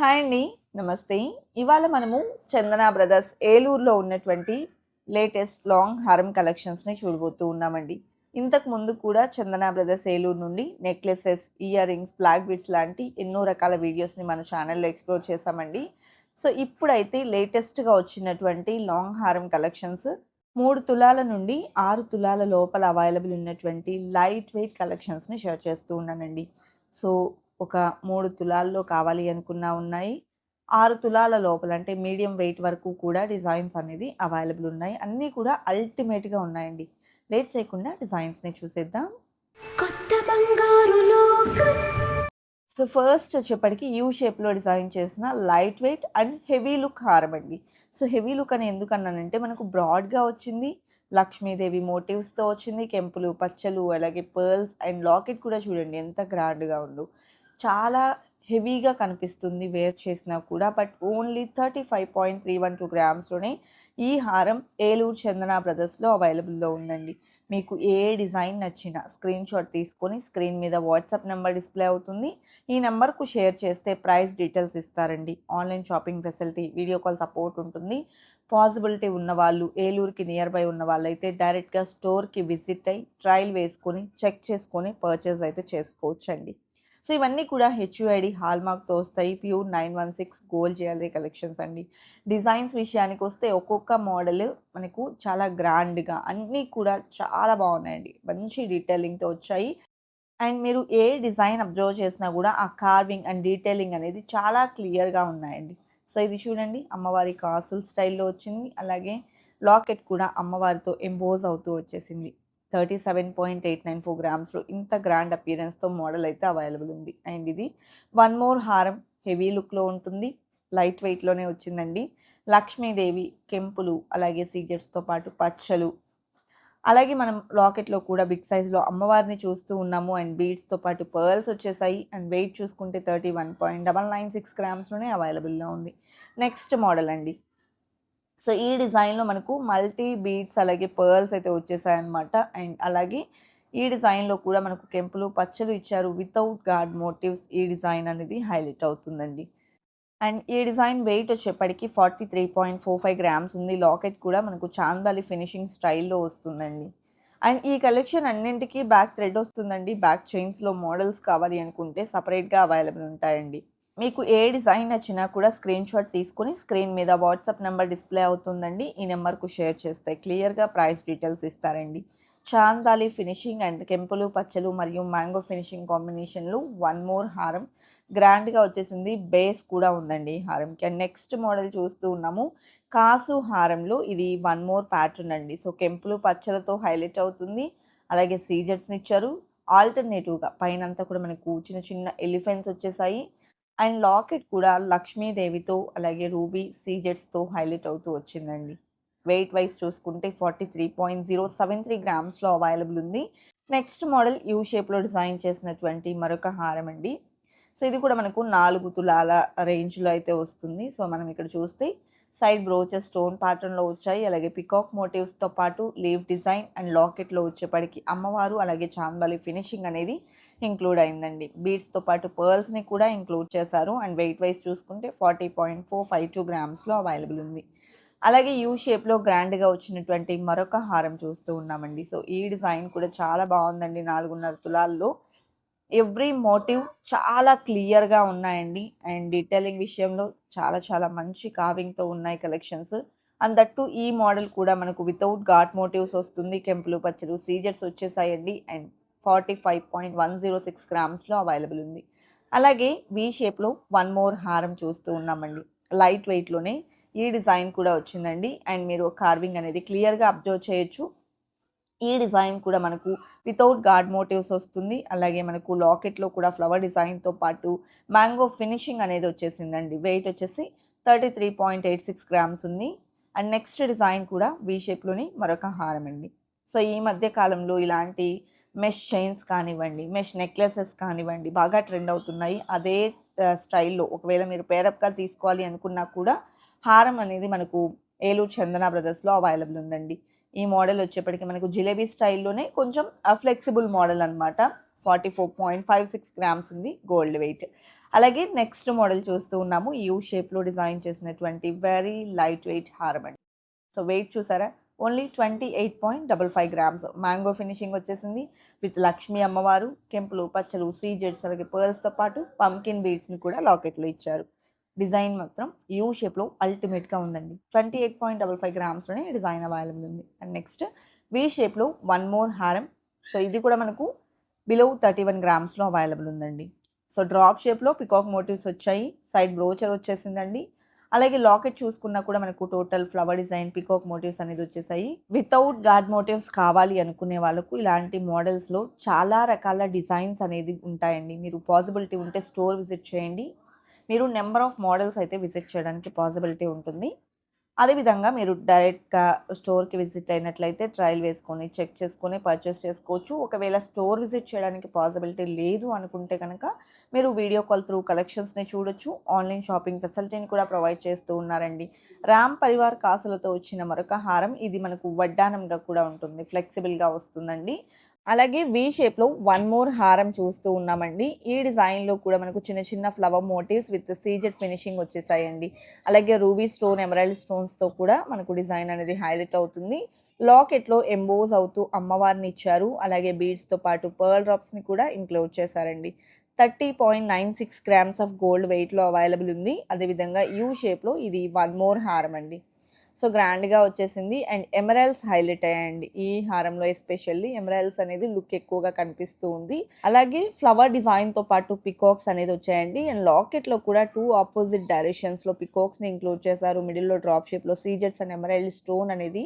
Hi అండి నమస్తే. ఇవాళ మనము చందన బ్రదర్స్ ఏలూరులో ఉన్నటువంటి లేటెస్ట్ లాంగ్ హారం కలెక్షన్స్ని చూడబోతూ ఉన్నామండి. ఇంతకు ముందు కూడా చందన బ్రదర్స్ ఏలూరు నుండి necklaces ear rings black bits లాంటి ఎన్నో రకాల వీడియోస్ని మన ఛానల్లో ఎక్స్ప్లోర్ చేశామండి. సో ఇప్పుడైతే లేటెస్ట్గా వచ్చినటువంటి లాంగ్ హారం కలెక్షన్స్ మూడు తులాల నుండి ఆరు తులాల లోపల అవైలబుల్ ఉన్నటువంటి లైట్ వెయిట్ కలెక్షన్స్ని షేర్ చేస్తూ ఉన్నానండి. సో ఒక మూడు తులాల్లో కావాలి అనుకున్నా ఉన్నాయి. ఆరు తులాల లోపల అంటే మీడియం వెయిట్ వరకు కూడా డిజైన్స్ అనేది అవైలబుల్ ఉన్నాయి. అన్నీ కూడా అల్టిమేట్గా ఉన్నాయండి. లేట్ చేయకుండా డిజైన్స్ని చూసేద్దాం. కొత్త బంగారు లోకం. సో ఫస్ట్ వచ్చేప్పటికి యూ షేప్లో డిజైన్ చేసిన light weight and heavy look హారం అండి. సో హెవీ లుక్ అని ఎందుకు అన్నానంటే మనకు బ్రాడ్గా వచ్చింది. లక్ష్మీదేవి మోటివ్స్తో వచ్చింది. కెంపులు పచ్చలు అలాగే పర్ల్స్ అండ్ లాకెట్ కూడా చూడండి ఎంత గ్రాండ్గా ఉందో. చాలా హెవీగా కనిపిస్తుంది వేర్ చేసినా కూడా. But only thirty five point three one two గ్రామ్స్లోనే ఈ హారం ఏలూరు చందన బ్రదర్స్లో అవైలబుల్లో ఉందండి. మీకు ఏ డిజైన్ నచ్చినా స్క్రీన్ షాట్ తీసుకొని స్క్రీన్ మీద వాట్సాప్ నెంబర్ డిస్ప్లే అవుతుంది. ఈ నెంబర్కు షేర్ చేస్తే ప్రైస్ డీటెయిల్స్ ఇస్తారండి. Online shopping facility video call support ఉంటుంది. పాసిబిలిటీ ఉన్న వాళ్ళు ఏలూరుకి నియర్ బై ఉన్న వాళ్ళైతే డైరెక్ట్గా స్టోర్కి విజిట్ అయ్యి ట్రయల్ వేసుకొని చెక్ చేసుకొని పర్చేస్ అయితే చేసుకోవచ్చండి. సో ఇవన్నీ కూడా హెచ్యుఐడి హాల్మార్క్తో వస్తాయి. Pure nine one six gold jewellery collections అండి. డిజైన్స్ విషయానికి వస్తే ఒక్కొక్క మోడల్ మనకు చాలా గ్రాండ్గా అన్నీ కూడా చాలా బాగున్నాయండి. మంచి డీటెయిలింగ్తో వచ్చాయి. అండ్ మీరు ఏ డిజైన్ అబ్జర్వ్ చేసినా కూడా ఆ కార్వింగ్ అండ్ డీటెయిలింగ్ అనేది చాలా క్లియర్గా ఉన్నాయండి. సో ఇది చూడండి అమ్మవారి కాసుల్ స్టైల్లో వచ్చింది. అలాగే లాకెట్ కూడా అమ్మవారితో ఎంబోజ్ అవుతూ వచ్చేసింది. Thirty seven point eight nine four గ్రామ్స్లో ఇంత గ్రాండ్ అపీరెన్స్తో మోడల్ అయితే అవైలబుల్ ఉంది. అండ్ ఇది వన్ మోర్ హారం హెవీ లుక్లో ఉంటుంది. లైట్ వెయిట్లోనే వచ్చిందండి. లక్ష్మీదేవి కెంపులు అలాగే సీజెట్స్తో పాటు పచ్చలు. అలాగే మనం లాకెట్లో కూడా బిగ్ సైజ్లో అమ్మవారిని చూస్తూ ఉన్నాము. అండ్ బీడ్స్తో పాటు పర్ల్స్ వచ్చేసాయి. అండ్ వెయిట్ చూసుకుంటే thirty one point double nine six గ్రామ్స్లోనే అవైలబుల్లో ఉంది. నెక్స్ట్ మోడల్ అండి. సో ఈ డిజైన్లో మనకు మల్టీ బీట్స్ అలాగే పర్ల్స్ అయితే వచ్చేసాయన్నమాట. అండ్ అలాగే ఈ డిజైన్లో కూడా మనకు కెంపులు పచ్చలు ఇచ్చారు. వితౌట్ గార్డ్ మోటివ్స్ ఈ డిజైన్ అనేది హైలైట్ అవుతుందండి. అండ్ ఈ డిజైన్ వెయిట్ వచ్చేప్పటికి forty three point four five grams ఉంది. లాకెట్ కూడా మనకు చాందాలి ఫినిషింగ్ స్టైల్లో వస్తుందండి. అండ్ ఈ కలెక్షన్ అన్నింటికీ బ్యాక్ థ్రెడ్ వస్తుందండి. బ్యాక్ చైన్స్లో మోడల్స్ కావాలి అనుకుంటే సపరేట్గా అవైలబుల్ ఉంటాయండి. మీకు ఏ డిజైన్ నచ్చినా కూడా స్క్రీన్ షాట్ తీసుకొని స్క్రీన్ మీద వాట్సాప్ నెంబర్ డిస్ప్లే అవుతుందండి. ఈ నెంబర్కు షేర్ చేస్తే క్లియర్గా ప్రైస్ డీటెయిల్స్ ఇస్తారండి. చాందాలి ఫినిషింగ్ అండ్ కెంపులు పచ్చలు మరియు మ్యాంగో ఫినిషింగ్ కాంబినేషన్లు వన్ మోర్ హారం. గ్రాండ్గా వచ్చేసింది బేస్ కూడా ఉందండి ఈ హారంకి. అండ్ నెక్స్ట్ మోడల్ చూస్తూ ఉన్నాము. కాసు హారంలో ఇది వన్ మోర్ ప్యాటర్న్ అండి. సో కెంపులు పచ్చలతో హైలైట్ అవుతుంది. అలాగే సీజర్స్ని ఇచ్చారు. ఆల్టర్నేటివ్గా పైనంతా కూడా మనకు చిన్న చిన్న ఎలిఫెంట్స్ వచ్చేసాయి. అండ్ లాకెట్ కూడా లక్ష్మీదేవితో అలాగే రూబీ సీజెట్స్తో హైలైట్ అవుతూ వచ్చిందండి. వెయిట్ వైజ్ చూసుకుంటే forty three point zero seven three గ్రామ్స్లో available ఉంది. నెక్స్ట్ మోడల్ యూ షేప్లో డిజైన్ చేసినటువంటి మరొక హారం అండి. సో ఇది కూడా మనకు నాలుగు తులాల రేంజ్లో అయితే వస్తుంది. సో మనం ఇక్కడ చూస్తే సైడ్ బ్రోచెస్ స్టోన్ ప్యాటర్న్లో వచ్చాయి. అలాగే పికాక్ మోటివ్స్తో పాటు లీవ్ డిజైన్ అండ్ లాకెట్లో వచ్చేప్పటికి అమ్మవారు అలాగే చాందలి ఫినిషింగ్ అనేది ఇంక్లూడ్ అయిందండి. బీడ్స్తో పాటు పర్ల్స్ని కూడా ఇంక్లూడ్ చేశారు. అండ్ వెయిట్ వైజ్ చూసుకుంటే forty point four five two గ్రామ్స్లో available ఉంది. అలాగే యూ షేప్లో గ్రాండ్గా వచ్చినటువంటి మరొక హారం చూస్తూ ఉన్నామండి. సో ఈ డిజైన్ కూడా చాలా బాగుందండి. నాలుగున్నర తులాల్లో ఎవ్రీ మోటివ్ చాలా క్లియర్గా ఉన్నాయండి. అండ్ డీటెయిలింగ్ విషయంలో చాలా చాలా మంచి కావింగ్తో ఉన్నాయి కలెక్షన్స్ అండ్ దట్టు ఈ మోడల్ కూడా మనకు వితౌట్ ఘాట్ మోటివ్స్ వస్తుంది. కెంపులు పచ్చలు సీజర్స్ వచ్చేసాయండి. And forty five point one zero six గ్రామ్స్లో available ఉంది. అలాగే వీ షేప్లో వన్ మోర్ హారం చూస్తూ ఉన్నామండి. లైట్ వెయిట్లోనే ఈ డిజైన్ కూడా వచ్చిందండి. అండ్ మీరు కార్వింగ్ అనేది క్లియర్గా అబ్జర్వ్ చేయొచ్చు. ఈ డిజైన్ కూడా మనకు వితౌట్ గార్డ్ మోటివ్స్ వస్తుంది. అలాగే మనకు లాకెట్లో కూడా ఫ్లవర్ డిజైన్తో పాటు మ్యాంగో ఫినిషింగ్ అనేది వచ్చేసిందండి. వెయిట్ వచ్చేసి thirty three point eight six grams ఉంది. అండ్ నెక్స్ట్ డిజైన్ కూడా వీ షేప్లోని మరొక హారం అండి. సో ఈ మధ్య కాలంలో ఇలాంటి మెష్ చైన్స్ కానివ్వండి మెష్ నెక్లెసెస్ కానివ్వండి బాగా ట్రెండ్ అవుతున్నాయి. అదే స్టైల్లో ఒకవేళ మీరు పేరప్గా తీసుకోవాలి అనుకున్నా కూడా హారం అనేది మనకు ఏలూరు చందన బ్రదర్స్లో అవైలబుల్ ఉందండి. ఈ మోడల్ వచ్చేప్పటికి మనకు జిలేబీ స్టైల్లోనే కొంచెం ఫ్లెక్సిబుల్ మోడల్ అనమాట forty four point five six grams ఉంది గోల్డ్ వెయిట్. అలాగే నెక్స్ట్ మోడల్ చూస్తూ ఉన్నాము. యూ షేప్లో డిజైన్ చేసినటువంటి వెరీ లైట్ వెయిట్ హారం అండి. సో వెయిట్ చూసారా? Only twenty eight point double five grams. Mango finishing వచ్చేసింది విత్ లక్ష్మీ అమ్మవారు కెంపులు పచ్చలు సీజెడ్స్ అలాగే పర్ల్స్తో పాటు పంకిన్ బీడ్స్ని కూడా లాకెట్లో ఇచ్చారు. డిజైన్ మాత్రం యూ షేప్లో అల్టిమేట్గా ఉందండి. Twenty eight point double five గ్రామ్స్లోనే design available ఉంది. అండ్ నెక్స్ట్ వి షేప్లో వన్ మోర్ హారం సో ఇది కూడా మనకు బిలో థర్టీ వన్ గ్రామ్స్లో అవైలబుల్ ఉందండి. సో డ్రాప్ షేప్లో పికాక్ మోటివ్స్ వచ్చాయి. సైడ్ బ్రోచర్ వచ్చేసిందండి. అలాగే లాకెట్ చూసుకున్నా కూడా మనకు total flower design peacock motives అనేది వచ్చేసాయి. వితౌట్ గాడ్ మోటివ్స్ కావాలి అనుకునే వాళ్ళకు ఇలాంటి మోడల్స్లో చాలా రకాల డిజైన్స్ అనేది ఉంటాయండి. మీరు పాసిబిలిటీ ఉంటే స్టోర్ విజిట్ చేయండి. మీరు నెంబర్ ఆఫ్ మోడల్స్ అయితే విజిట్ చేయడానికి పాసిబిలిటీ ఉంటుంది. అదేవిధంగా మీరు డైరెక్ట్గా స్టోర్కి విజిట్ అయినట్లయితే ట్రయల్ వేసుకొని చెక్ చేసుకొని పర్చేస్ చేసుకోవచ్చు. ఒకవేళ స్టోర్ విజిట్ చేయడానికి పాసిబిలిటీ లేదు అనుకుంటే కనుక మీరు వీడియో కాల్ త్రూ కలెక్షన్స్ని చూడొచ్చు. ఆన్లైన్ షాపింగ్ ఫెసిలిటీని కూడా ప్రొవైడ్ చేస్తూ ఉన్నారండి. రామ్ పరివార్ కాసులతో వచ్చిన మరొక హారం. ఇది మనకు వడ్డానంగా కూడా ఉంటుంది. ఫ్లెక్సిబుల్గా వస్తుందండి. అలాగే వి షేప్లో వన్ మోర్ హారం చూస్తూ ఉన్నామండి. ఈ డిజైన్లో కూడా మనకు చిన్న చిన్న flower motives with CZ finishing వచ్చేసాయండి. అలాగే రూబీ స్టోన్ ఎమరాల్డ్ స్టోన్స్తో కూడా మనకు డిజైన్ అనేది హైలైట్ అవుతుంది. లాకెట్లో ఎంబోజ్ అవుతూ అమ్మవారిని ఇచ్చారు. అలాగే బీడ్స్తో పాటు పర్ల్ డ్రాప్స్ని కూడా ఇంక్లూడ్ చేశారండి. Thirty point nine six grams of gold వెయిట్లో అవైలబుల్ ఉంది. అదేవిధంగా యూ షేప్లో ఇది వన్ మోర్ హారం అండి. సో గ్రాండ్గా వచ్చేసింది. అండ్ ఎమరాల్స్ హైలైట్ అయ్యాయండి. ఈ హారంలో ఎస్పెషల్లీ ఎమరాల్స్ అనేది లుక్ ఎక్కువగా కనిపిస్తూ ఉంది. అలాగే ఫ్లవర్ డిజైన్తో పాటు పికాక్స్ అనేది వచ్చాయండి. అండ్ లాకెట్లో కూడా టూ ఆపోజిట్ డైరెక్షన్స్లో పికాక్స్ని ఇంక్లూడ్ చేశారు. మిడిల్లో డ్రాప్ షేప్లో సీజెట్స్ అండ్ ఎమరాల్డ్ స్టోన్ అనేది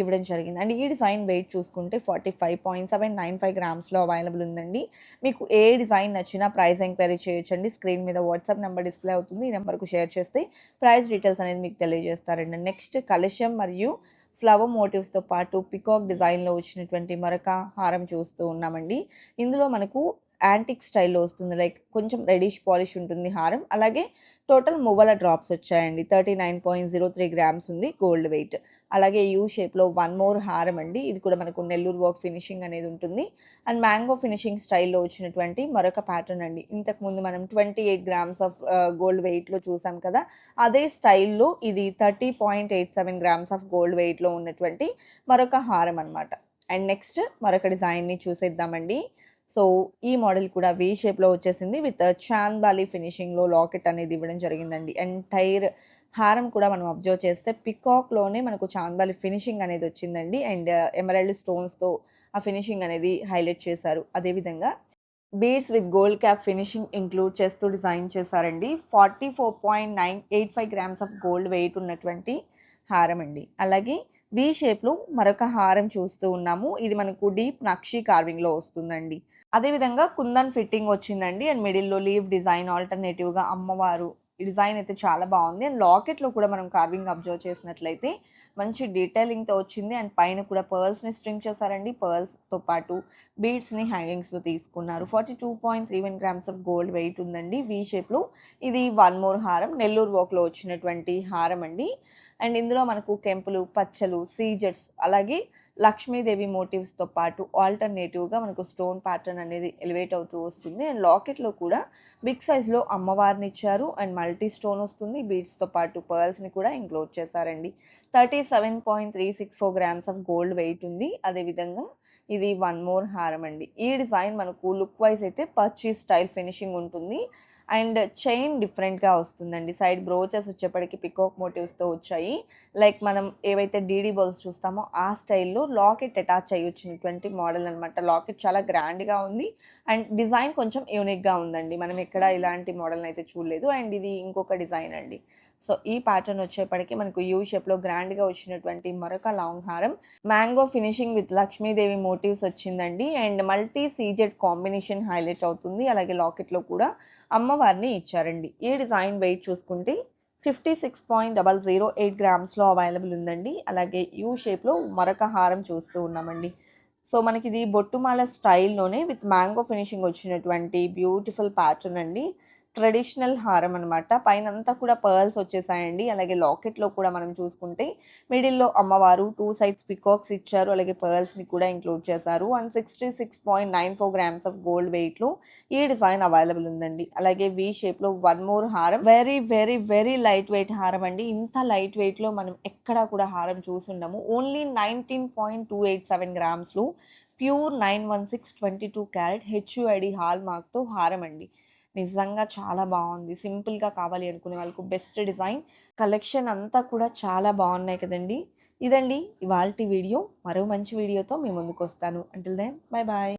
ఇవ్వడం జరిగింది. అండ్ ఈ డిజైన్ వెయిట్ చూసుకుంటే forty five point seven nine five గ్రామ్స్లో available ఉందండి. మీకు ఏ డిజైన్ నచ్చినా ప్రైస్ ఎంక్వైరీ చేయొచ్చండి. స్క్రీన్ మీద వాట్సాప్ నెంబర్ డిస్ప్లే అవుతుంది. ఈ నెంబర్కు షేర్ చేస్తే ప్రైస్ డీటెయిల్స్ అనేది మీకు తెలియజేస్తారండి. నెక్స్ట్ కలశం మరియు ఫ్లవర్ మోటివ్స్తో పాటు పికాక్ డిజైన్లో వచ్చినటువంటి మరొక హారం చూస్తూ ఉన్నామండి. ఇందులో మనకు యాంటిక్ స్టైల్లో వస్తుంది. లైక్ కొంచెం రెడిష్ పాలిష్ ఉంటుంది హారం. అలాగే టోటల్ మువ్వల డ్రాప్స్ వచ్చాయండి. Thirty nine point zero three grams ఉంది గోల్డ్ వెయిట్ అలాగే యూ షేప్లో వన్ మోర్ హారం అండి. ఇది కూడా మనకు నెల్లూరు వర్క్ ఫినిషింగ్ అనేది ఉంటుంది. అండ్ మ్యాంగో ఫినిషింగ్ స్టైల్లో వచ్చినటువంటి మరొక ప్యాటర్న్ అండి. ఇంతకుముందు మనం twenty eight grams of gold వెయిట్లో చూసాం కదా అదే స్టైల్లో ఇది thirty point eight seven grams of gold వెయిట్లో ఉన్నటువంటి మరొక హారం అనమాట అండ్ నెక్స్ట్ మరొక డిజైన్ని చూసేద్దామండి. సో ఈ మోడల్ కూడా వీ షేప్లో వచ్చేసింది. విత్ చాంద్బాలి ఫినిషింగ్లో లాకెట్ అనేది ఇవ్వడం జరిగిందండి. ఎంటైర్ హారం కూడా మనం అబ్జర్వ్ చేస్తే పికాక్లోనే మనకు చాంద్బాలి ఫినిషింగ్ అనేది వచ్చిందండి. అండ్ ఎమరాల్డ్ స్టోన్స్తో ఆ ఫినిషింగ్ అనేది హైలైట్ చేశారు. అదేవిధంగా beads with gold cap finishing include చేస్తూ డిజైన్ చేశారండి. Forty four point nine eight five grams of gold weight ఉన్నటువంటి హారం అండి. అలాగే వి షేప్లో మరొక హారం చూస్తూ ఉన్నాము. ఇది మనకు డీప్ నక్షి కార్వింగ్లో వస్తుందండి. అదేవిధంగా కుందన్ ఫిట్టింగ్ వచ్చిందండి. అండ్ మిడిల్లో లీవ్ డిజైన్ ఆల్టర్నేటివ్గా అమ్మవారు ఈ డిజైన్ అయితే చాలా బాగుంది. అండ్ లాకెట్లో కూడా మనం కార్వింగ్ అబ్జర్వ్ చేసినట్లయితే మంచి డీటెయిలింగ్తో వచ్చింది. అండ్ పైన కూడా పర్ల్స్ని స్ట్రింగ్ చేశారండి. పర్ల్స్తో పాటు బీడ్స్ని హ్యాంగింగ్స్లో తీసుకున్నారు. Forty two point three one grams of gold weight ఉందండి వీ షేప్లో ఇది వన్ మోర్ హారం. నెల్లూరు వర్క్లో వచ్చినటువంటి హారం అండి. అండ్ ఇందులో మనకు కెంపులు పచ్చలు సీజెట్స్ అలాగే లక్ష్మీదేవి మోటివ్స్తో పాటు ఆల్టర్నేటివ్గా మనకు స్టోన్ ప్యాటర్న్ అనేది ఎలివేట్ అవుతూ వస్తుంది. అండ్ లాకెట్లో కూడా బిగ్ సైజ్లో అమ్మవారిని ఇచ్చారు. అండ్ మల్టీ స్టోన్ వస్తుంది. బీడ్స్తో పాటు పర్ల్స్ని కూడా ఇంక్లూడ్ చేశారండి. Thirty seven point three six four grams of gold weight ఉంది. అదేవిధంగా ఇది వన్ మోర్ హారం అండి. ఈ డిజైన్ మనకు లుక్ వైజ్ అయితే పర్చీ స్టైల్ ఫినిషింగ్ ఉంటుంది. అండ్ చైన్ డిఫరెంట్గా వస్తుందండి. సైడ్ బ్రోచెస్ వచ్చేప్పటికి పికాక్ మోటివ్స్తో వచ్చాయి. లైక్ మనం ఏవైతే డీడీ బల్స్ చూస్తామో ఆ స్టైల్లో లాకెట్ అటాచ్ అయ్యి వచ్చినటువంటి మోడల్ అనమాట లాకెట్ చాలా గ్రాండ్గా ఉంది. అండ్ డిజైన్ కొంచెం యూనిక్గా ఉందండి. మనం ఎక్కడ ఇలాంటి మోడల్ని అయితే చూడలేదు. అండ్ ఇది ఇంకొక డిజైన్ అండి. సో ఈ ప్యాటర్న్ వచ్చేప్పటికి మనకు యూ షేప్లో గ్రాండ్గా వచ్చినటువంటి మరొక లాంగ్ హారం mango finishing with Lakshmidevi motifs వచ్చిందండి. And multi CZ combination highlight అవుతుంది. అలాగే లాకెట్లో కూడా అమ్మవారిని ఇచ్చారండి. ఈ డిజైన్ వెయిట్ చూసుకుంటే fifty six point double zero eight గ్రామ్స్లో available ఉందండి. అలాగే యూ షేప్లో మరొక హారం చూస్తూ ఉన్నామండి. సో మనకి ఇది బొట్టుమాల స్టైల్లోనే విత్ మ్యాంగో ఫినిషింగ్ వచ్చినటువంటి బ్యూటిఫుల్ ప్యాటర్న్ అండి. ట్రెడిషనల్ హారం అనమాట పైన అంతా కూడా పర్ల్స్ వచ్చేసాయండి. అలాగే లాకెట్లో కూడా మనం చూసుకుంటే మిడిల్లో అమ్మవారు టూ సైడ్స్ పికాక్స్ ఇచ్చారు. అలాగే పర్ల్స్ని కూడా ఇంక్లూడ్ చేశారు. And sixty six point nine four grams of gold వెయిట్లో ఈ డిజైన్ అవైలబుల్ ఉందండి. అలాగే వి షేప్లో వన్ మోర్ హారం. Very very very light weight హారం అండి. ఇంత లైట్ వెయిట్లో మనం ఎక్కడా కూడా హారం చూసుండము. Only nineteen point two eight seven గ్రామ్స్లో pure nine one six twenty two carat HUID hall మార్క్తో హారం అండి. నిజంగా చాలా బాగుంది. సింపుల్గా కావాలి అనుకునే వాళ్ళకు బెస్ట్ డిజైన్. కలెక్షన్ అంతా కూడా చాలా బాగున్నాయి కదండి. ఇదండి ఇవాళ వీడియో. మరో మంచి వీడియోతో మీ ముందుకు వస్తాను. Until then bye bye